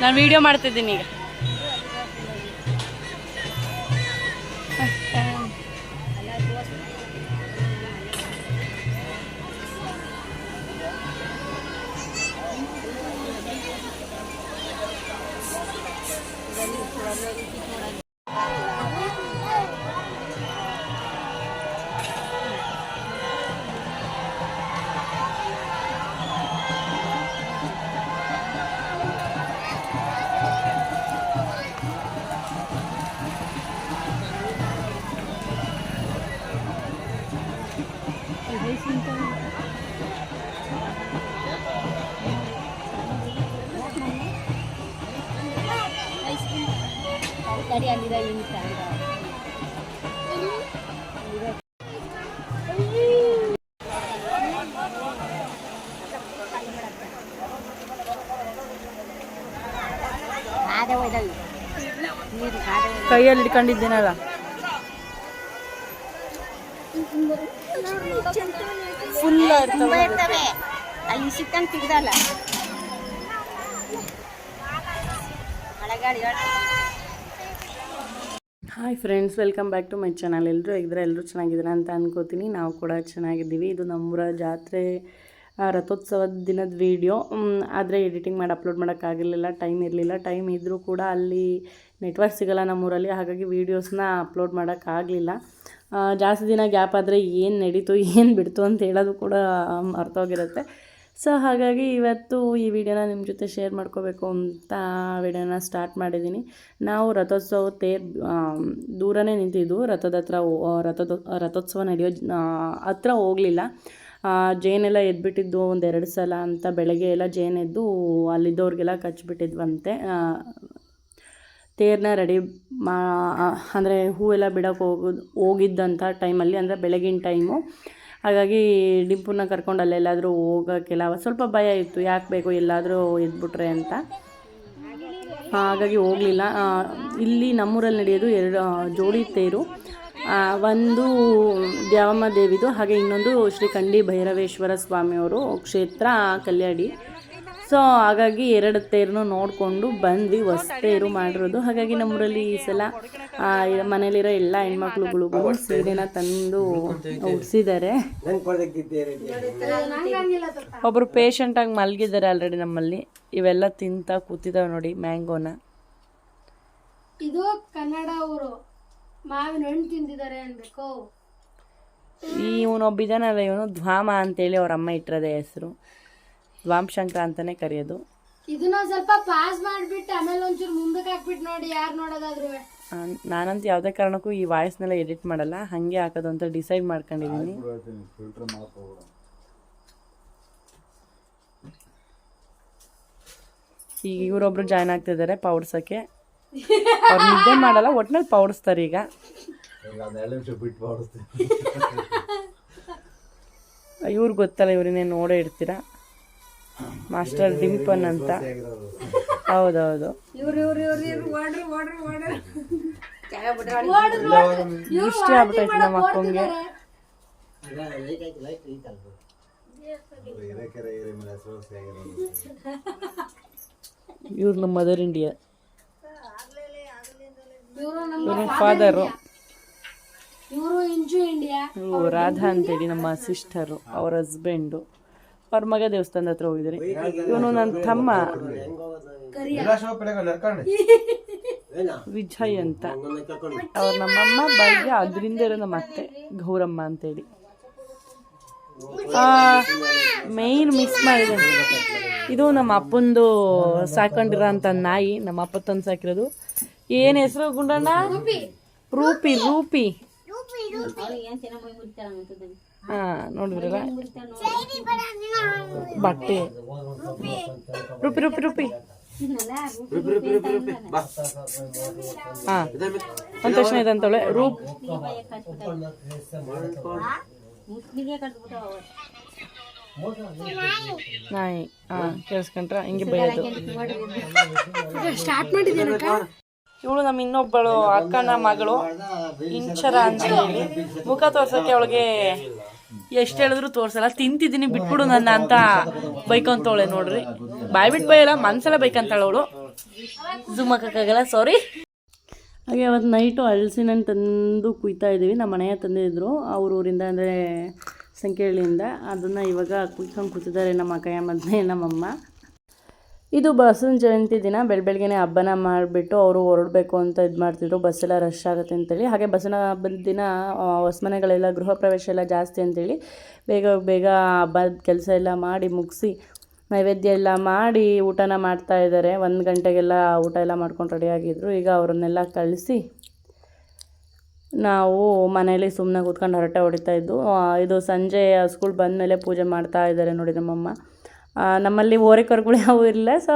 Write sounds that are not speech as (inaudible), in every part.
ನಾನು ವಿಡಿಯೋ ಮಾಡ್ತಿದ್ದೀನಿ ಈಗ. Tadi ಅಲ್ಲಿದೆ ಒಯ್ದವು ನೀರು ಕೈಯಲ್ಲಿ ಹಿಡ್ಕೊಂಡಿದ್ದೀನಲ್ಲ ಫುಲ್ ಇರ್ತವೆ. ಅಲ್ಲಿ ಸಿಕ್ಕಂಗೆ ಸಿಗ್ದಲ್ಲ. ಮಳೆಗಾಳಿ hi friends, welcome back to my channel. ಎಲ್ಲರೂ ಇದ್ರೆ ಎಲ್ಲರೂ ಚೆನ್ನಾಗಿದ್ದೀರಾ ಅಂತ ಅನ್ಕೋತೀನಿ. ನಾವು ಕೂಡ ಚೆನ್ನಾಗಿದ್ದೀವಿ. ಇದು ನಮ್ಮೂರ ಜಾತ್ರೆ ರಥೋತ್ಸವದ ದಿನದ ವೀಡಿಯೋ. ಆದರೆ ಎಡಿಟಿಂಗ್ ಮಾಡಿ ಅಪ್ಲೋಡ್ ಮಾಡೋಕ್ಕಾಗಿರಲಿಲ್ಲ ಟೈಮ್ ಇರಲಿಲ್ಲ. ಟೈಮ್ ಇದ್ದರೂ ಕೂಡ ಅಲ್ಲಿ ನೆಟ್ವರ್ಕ್ ಸಿಗೋಲ್ಲ ನಮ್ಮೂರಲ್ಲಿ. ಹಾಗಾಗಿ ವೀಡಿಯೋಸ್ನ ಅಪ್ಲೋಡ್ ಮಾಡೋಕ್ಕಾಗಲಿಲ್ಲ ಜಾಸ್ತಿ ದಿನ ಗ್ಯಾಪ್ ಆದರೆ ಏನು ನಡೀತು, ಏನು ಬಿಡ್ತು ಅಂತ ಹೇಳೋದು ಕೂಡ ಮರ್ತೋಗಿರುತ್ತೆ ಸೊ ಹಾಗಾಗಿ ಇವತ್ತು ಈ ವಿಡಿಯೋನ ನಿಮ್ಮ ಜೊತೆ ಶೇರ್ ಮಾಡ್ಕೋಬೇಕು ಅಂತ ವಿಡಿಯೋನ ಸ್ಟಾರ್ಟ್ ಮಾಡಿದ್ದೀನಿ. ನಾವು ರಥೋತ್ಸವ ತೇರ್ ದೂರನೇ ನಿಂತಿದ್ದು. ರಥದ ಹತ್ರ ರಥದ, ರಥೋತ್ಸವ ನಡೆಯೋ ಹತ್ರ ಹೋಗಲಿಲ್ಲ. ಜೇನೆಲ್ಲ ಎದ್ಬಿಟ್ಟಿದ್ದು ಒಂದೆರಡು ಸಲ ಅಂತ ಬೆಳಗ್ಗೆ ಎಲ್ಲ ಜೇನ್ ಎದ್ದು ಅಲ್ಲಿದ್ದವ್ರಿಗೆಲ್ಲ ಕಚ್ಚಿಬಿಟ್ಟಿದ್ವಂತೆ ತೇರನ್ನ ರೆಡಿ ಮಾ ಅಂದರೆ ಹೂವೆಲ್ಲ ಬಿಡೋಕ್ಕೆ ಹೋಗೋದು ಹೋಗಿದ್ದಂಥ ಟೈಮಲ್ಲಿ ಅಂದರೆ ಬೆಳಗಿನ ಟೈಮು ಹಾಗಾಗಿ ಡಿಂಪುನ ಕರ್ಕೊಂಡು ಅಲ್ಲೆಲ್ಲಾದರೂ ಹೋಗೋಕ್ಕೆಲ್ಲ ಸ್ವಲ್ಪ ಭಯ ಇತ್ತು. ಯಾಕೆ ಬೇಕು ಎಲ್ಲಾದರೂ ಎದ್ಬಿಟ್ರೆ ಅಂತ. ಹಾಗಾಗಿ ಹೋಗಲಿಲ್ಲ. ಇಲ್ಲಿ ನಮ್ಮೂರಲ್ಲಿ ನಡೆಯೋದು ಎರಡು ಜೋಡಿ ತೇರು. ಒಂದು ದ್ಯಾವಮ್ಮ ದೇವಿದು, ಹಾಗೆ ಇನ್ನೊಂದು ಶ್ರೀ ಕಂಡಿ ಭೈರವೇಶ್ವರ ಸ್ವಾಮಿಯವರು ಕ್ಷೇತ್ರ ಕಲ್ಯಾಡಿ. ಸೊ ಹಾಗಾಗಿ ಎರಡು ತೇರನ್ನು ನೋಡಿಕೊಂಡು ಬಂದ್ವಿ ಹೊಸ್ತೇರು ಮಾಡಿರೋದು. ಹಾಗಾಗಿ ನಮ್ಮೂರಲ್ಲಿ ಈ ಸಲ ಮನೇಲಿರೋ ಎಲ್ಲ ಹೆಣ್ಮಕ್ಳುಗಳು ಸೀರೆನ ತಂದು ಉಡ್ಸಿದ್ದಾರೆ. ಒಬ್ಬರು ಪೇಷಂಟಾಗಿ ಮಲಗಿದ್ದಾರೆ ಆಲ್ರೆಡಿ ನಮ್ಮಲ್ಲಿ. ಇವೆಲ್ಲ ತಿಂತ ಕೂತಿದ್ದಾವೆ ನೋಡಿ ಮ್ಯಾಂಗೋನ. ಇದು ಕನ್ನಡ ಅವರು ಮಾವಿನ ಹಣ್ಣು ತಿಂದಿದ್ದಾರೆ ಅನ್ಬೇಕು. ಈ ಇವನೊಬ್ಬಿದ್ದಾನಲ್ಲ ಇವನು ಧ್ವಾಮ ಅಂತೇಳಿ ಅವ್ರ ಅಮ್ಮ ಇಟ್ಟಿರೋದೇ ಹೆಸರು. ಧ್ವಾಂಶಂಕರ ಅಂತಾನೆ ಕರೆಯೋದು. ಇದನ್ನ ಸ್ವಲ್ಪ ಪಾಸ್ ಮಾಡ್ಬಿಟ್ಟು ಆಮೇಲೆ ಒಂಚೂರು ಮುಂದಕ್ಕೆ ಹಾಕ್ಬಿಟ್ಟು ನೋಡಿ ಯಾರು ನೋಡೋದಾದ್ರು. ನಾನಂತ ಯಾವುದೇ ಕಾರಣಕ್ಕೂ ಈ ವಾಯ್ಸ್ನೆಲ್ಲ ಎಡಿಟ್ ಮಾಡಲ್ಲ ಹಾಗೆ ಹಾಕೋದು ಅಂತ ಡಿಸೈಡ್ ಮಾಡ್ಕೊಂಡಿದ್ದೀನಿ ಈಗ ಇವರೊಬ್ರು ಜಾಯ್ನ್ ಆಗ್ತಿದ್ದಾರೆ ಪೌಡ್ಸಕ್ಕೆ. ಅವ್ರು ನಿದ್ದೆ ಮಾಡಲ್ಲ ಒಟ್ನಲ್ಲಿ ಪೌಡಿಸ್ತಾರೆ ಈಗ. ಇವ್ರು ಗೊತ್ತಲ್ಲ ಇವ್ರನ್ನೇ ನೋಡೇ ಇರ್ತೀರ. ಮಾಸ್ಟರ್ ದಿಂಪನ್ ಅಂತ. ಹೌದೌದು. ಇಷ್ಟ ಆಗ್ಬಿಟ್ಟೈತೆ ನಮ್ಮ ಅಕ್ಕಂಗೆ. ಇವ್ರು ನಮ್ಮ ಮದರ್ ಇಂಡಿಯಾ ಇವರು ನಮ್ಮ ಇವ್ರ ಫಾದರು ಇವ್ರು ರಾಧಾ ಅಂತೇಳಿ ನಮ್ಮ ಸಿಸ್ಟರು ಅವ್ರ ಹಸ್ಬೆಂಡು ಅವ್ರ ಮಗ ದೇವಸ್ಥಾನದ ಹತ್ರ ಹೋಗಿದ್ರಿ. ಇವನು ನನ್ನ ತಮ್ಮ. ವಿಜಯ್ ಅಂತ. ಅವ್ರ ನಮ್ಮಮ್ಮ ಭಾಗ್ಯ ಅದರಿಂದ ಇರೋ ನಮ್ಮ ಅತ್ತೆ ಗೌರಮ್ಮ ಅಂತೇಳಿ. ಮೇನ್ ಮಿಸ್ ಮಾಡಿದೆ. ಇದು ನಮ್ಮ ಅಪ್ಪಂದು ಸಾಕೊಂಡಿರೋ ಅಂತ ನಾಯಿ ನಮ್ಮ ಅಪ್ಪ ತಂದು ಸಾಕಿರೋದು. ಏನ್ ಹೆಸರು ಗುಂಡಣ್ಣ? Rupee rupee. ಹಾ ನೋಡಿದ್ರಲ್ಲ ಬಟ್ಟೆ. ರೂಪಿ. ರೂಪಿ ರೂಪಿ ಹಾಂ. ಅಂದ ತಕ್ಷಣ ಇದಂತವಳೆ ರೂಪ್. ನಾಯಿ. ಹಾಂ ಕೇಳಿಸ್ಕೊಂಡ್ರ? ಹಿಂಗೆ ಬೈಯೋದು. ಸ್ಟಾರ್ಟ್ ಮಾಡಿದ್ದೇನಕ್ಕ? ಇವಳು ನಮ್ಮ ಇನ್ನೊಬ್ಬಳು ಅಕ್ಕನ ಮಗಳು. ಇಂಚರ ಅಂತ ಹೇಳಿ ಮುಖ ತೋರ್ಸಕ್ಕೆ ಅವಳಿಗೆ ಎಷ್ಟು ಹೇಳಿದ್ರು ತೋರ್ಸಲ್ಲ. ತಿಂತಿದ್ದೀನಿ ಬಿಟ್ಬಿಡು ನನ್ನ ಅಂತ ಬೈಕೊಂತವಳೆ ನೋಡ್ರಿ. ಬಾಯ್ ಬಿಟ್ಟು ಬೈಯಲ್ಲ ಮನ್ಸಲ್ಲ ಬೈಕಂತಾಳೆ ಅವಳು. ಝುಮ್ ಹಾಕೋಕ್ಕಾಗಲ್ಲ ಸಾರಿ ಹಾಗೆ ಅವತ್ತು ನೈಟು ಹಲಸಿನ ತಂದು ಕುಯ್ತಾ ಇದ್ದೀವಿ. ನಮ್ಮ ಮನೆಯ ತಂದಿದ್ರು ಅವ್ರ ಊರಿಂದ ಅಂದರೆ ಸಂಕೇಳಿಯಿಂದ ಅದನ್ನು ಇವಾಗ ಕುಯ್ಕೊಂಡು ಕೂತಿದ್ದಾರೆ ನಮ್ಮ ಅಕ್ಕಯ್ಯ ಮದ್ನೆ ನಮ್ಮಮ್ಮ ಇದು ಬಸವನ ಜಯಂತಿ ದಿನ. ಬೆಳ, ಬೆಳಗ್ಗೆನೆ ಹಬ್ಬನ ಮಾಡಿಬಿಟ್ಟು ಅವರು ಹೊರಡಬೇಕು ಅಂತ ಇದು ಮಾಡ್ತಿದ್ರು. ಬಸ್ಸೆಲ್ಲ ರಶ್ ಆಗುತ್ತೆ ಅಂತೇಳಿ. ಹಾಗೆ ಬಸ್ಸಿನ ಹಬ್ಬದ ದಿನ ಹೊಸ್ಮನೆಗಳೆಲ್ಲ, ಗೃಹ ಪ್ರವೇಶ ಎಲ್ಲ ಜಾಸ್ತಿ ಅಂತೇಳಿ ಬೇಗ ಬೇಗ ಹಬ್ಬದ ಕೆಲಸ ಎಲ್ಲ ಮಾಡಿ ಮುಗಿಸಿ ನೈವೇದ್ಯ ಎಲ್ಲ ಮಾಡಿ ಊಟನ ಮಾಡ್ತಾ ಇದ್ದಾರೆ ಒಂದು ಗಂಟೆಗೆಲ್ಲ ಊಟ ಎಲ್ಲ ಮಾಡ್ಕೊಂಡು ರೆಡಿಯಾಗಿದ್ರು ಈಗ ಅವರನ್ನೆಲ್ಲ ಕಳಿಸಿ ನಾವು ಮನೇಲಿ ಸುಮ್ಮನೆ ಕೂತ್ಕೊಂಡು ಹರಟೆ ಹೊಡಿತಾ ಇದ್ದು ಇದು ಸಂಜೆ ಸ್ಕೂಲ್ ಬಂದಮೇಲೆ ಪೂಜೆ ಮಾಡ್ತಾ ಇದ್ದಾರೆ ನೋಡಿ ನಮ್ಮಮ್ಮ. ನಮ್ಮಲ್ಲಿ ಓರೆಕರುಗಳು (laughs) ಯಾವೂ ಇಲ್ಲ. ಸೊ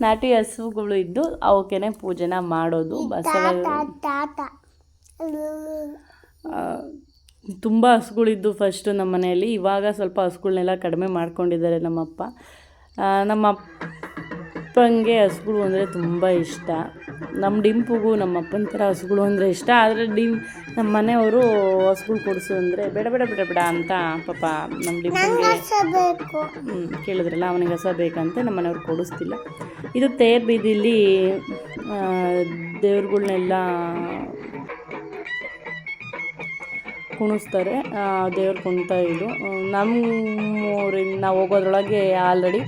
ನಾಟಿ ಹಸುಗಳು ಇದ್ದು ಅವಕ್ಕೇನೆ ಪೂಜೆನ ಮಾಡೋದು. ಬಸವ ತುಂಬ ಹಸುಗಳಿದ್ದು ಫಸ್ಟು ನಮ್ಮ ಮನೆಯಲ್ಲಿ ಇವಾಗ ಸ್ವಲ್ಪ ಹಸುಗಳನ್ನೆಲ್ಲ ಕಡಿಮೆ ಮಾಡ್ಕೊಂಡಿದ್ದಾರೆ ನಮ್ಮಪ್ಪ. ನಮ್ಮ ಅಪ್ಪಂಗೆ ಹಸುಗಳು ಅಂದರೆ ತುಂಬ ಇಷ್ಟ. ನಮ್ಮ ಡಿಂಪುಗೂ ನಮ್ಮ ಅಪ್ಪನ ಥರ ಹಸುಗಳು ಅಂದರೆ ಇಷ್ಟ. ಆದರೆ ಡಿಮ್ ನಮ್ಮ ಮನೆಯವರು ಹಸುಗಳು ಕೊಡಿಸು ಅಂದರೆ ಬೇಡ ಬೇಡ ಬೇಡ ಬೇಡ ಅಂತ ಪಾಪ ನಮ್ಮ ಡಿಂಪುಗೆ ಹ್ಞೂ ಕೇಳಿದ್ರಲ್ಲ ಅವನಿಗೆ ಹಸ ಬೇಕಂತ ನಮ್ಮ ಮನೆಯವ್ರು ಕೊಡಿಸ್ತಿಲ್ಲ. ಇದು ತೇರ್ ಬೀದಿಲಿ ದೇವ್ರುಗಳನ್ನೆಲ್ಲ ಕುಣಿಸ್ತಾರೆ. ದೇವ್ರು ಕುಣಿತಾ ಇದು ನಮ್ಮ ಊರಿಂದ ನಾವು ಹೋಗೋದ್ರೊಳಗೆ ಆಲ್ರೆಡಿ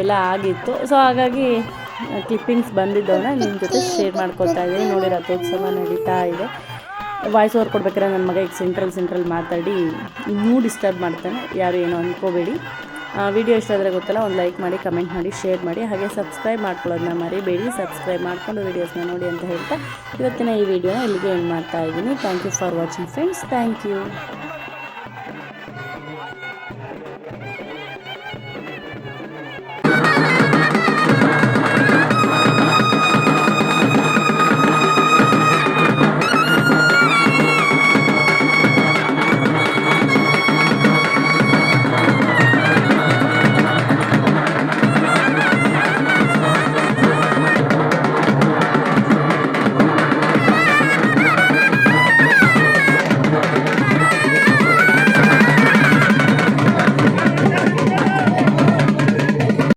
ಎಲ್ಲ ಆಗಿತ್ತು. ಸೊ ಹಾಗಾಗಿ ಕ್ಲಿಪ್ಪಿಂಗ್ಸ್ ಬಂದಿದ್ದವನ್ನ ನಿಮ್ಮ ಜೊತೆ ಶೇರ್ ಮಾಡ್ಕೊತಾ ಇದ್ದೀನಿ. ನೋಡಿ, ರಥೋತ್ಸವ ನಡೀತಾ ಇದೆ. ವಾಯ್ಸ್ ಓವರ್ ಕೊಡ್ಬೇಕಾದ್ರೆ ನನ್ನ ಮಗ ಈಗ ಸೆಂಟ್ರಲ್ ಸೆಂಟ್ರಲ್ ಮಾತಾಡಿ ಇನ್ನೂ ಡಿಸ್ಟರ್ಬ್ ಮಾಡ್ತಾನೆ. ಯಾರು ಏನೋ ಅಂದ್ಕೋಬೇಡಿ ವಿಡಿಯೋ ಇಷ್ಟ ಆದರೆ ಗೊತ್ತಲ್ಲ, ಒಂದು ಲೈಕ್ ಮಾಡಿ ಕಮೆಂಟ್ ಮಾಡಿ ಶೇರ್ ಮಾಡಿ. ಹಾಗೆ ಸಬ್ಸ್ಕ್ರೈಬ್ ಮಾಡ್ಕೊಳ್ಳೋದನ್ನ ಮರಿಬೇಡಿ. ಸಬ್ಸ್ಕ್ರೈಬ್ ಮಾಡಿಕೊಂಡು ವೀಡಿಯೋಸ್ನ ನೋಡಿ ಅಂತ ಹೇಳ್ತಾ ಇವತ್ತಿನ ಈ ವಿಡಿಯೋನ ಇಲ್ಲಿಗೆ ಎಂಡ್ ಮಾಡ್ತಾ ಇದ್ದೀನಿ. Thank you for watching friends thank you